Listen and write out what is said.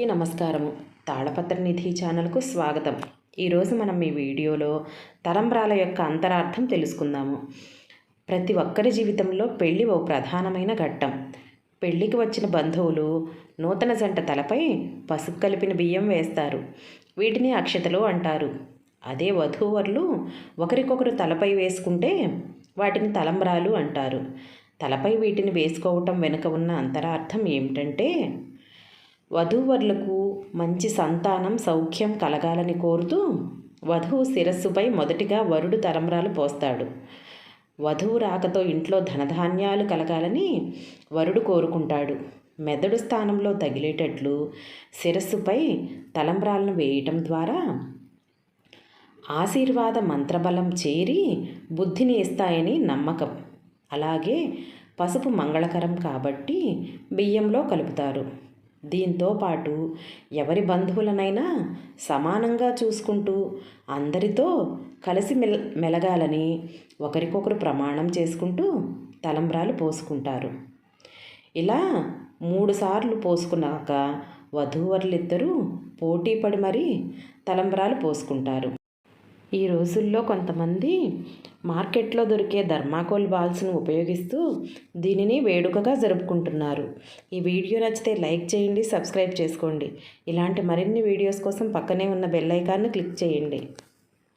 ఈ నమస్కారము. తాళపత్ర నిధి ఛానల్కు స్వాగతం. ఈరోజు మనం ఈ వీడియోలో తలంబ్రాల యొక్క అంతరార్థం తెలుసుకుందాము. ప్రతి ఒక్కరి జీవితంలో పెళ్ళి ఓ ప్రధానమైన ఘట్టం. పెళ్ళికి వచ్చిన బంధువులు నూతన జంట తలపై పసుపు కలిపిన బియ్యం వేస్తారు. వీటిని అక్షతలు అంటారు. అదే వధూవరులు ఒకరికొకరు తలపై వేసుకుంటే వాటిని తలంబ్రాలు అంటారు. తలపై వీటిని వేసుకోవటం వెనుక ఉన్న అంతరార్థం ఏమిటంటే వధూవరులకు మంచి సంతానం సౌఖ్యం కలగాలని కోరుతూ వధువు శిరస్సుపై మొదటిగా వరుడు తలంబ్రాలు పోస్తాడు. వధువు రాకతో ఇంట్లో ధనధాన్యాలు కలగాలని వరుడు కోరుకుంటాడు. మెదడు స్థానంలో తగిలేటట్లు శిరస్సుపై తలంబ్రాలను వేయటం ద్వారా ఆశీర్వాద మంత్రబలం చేరి బుద్ధిని ఇస్తాయని నమ్మకం. అలాగే పసుపు మంగళకరం కాబట్టి బియ్యంలో కలుపుతారు. దీంతో పాటు ఎవరి బంధువులనైనా సమానంగా చూసుకుంటూ అందరితో కలిసి మెల మెలగాలని ఒకరికొకరు ప్రమాణం చేసుకుంటూ తలంబ్రాలు పోసుకుంటారు. ఇలా మూడుసార్లు పోసుకున్నాక వధూవరులిద్దరూ పోటీ పడి మరీ తలంబ్రాలు పోసుకుంటారు. ఈ రోజుల్లో కొంతమంది మార్కెట్లో దొరికే ధర్మాకోల్ బాల్స్ను ఉపయోగిస్తూ దీనిని వేడుకగా జరుపుకుంటున్నారు. ఈ వీడియో నచ్చితే లైక్ చేయండి సబ్స్క్రైబ్ చేసుకోండి. ఇలాంటి మరిన్ని వీడియోస్ కోసం పక్కనే ఉన్న బెల్ ఐకాన్ని క్లిక్ చేయండి.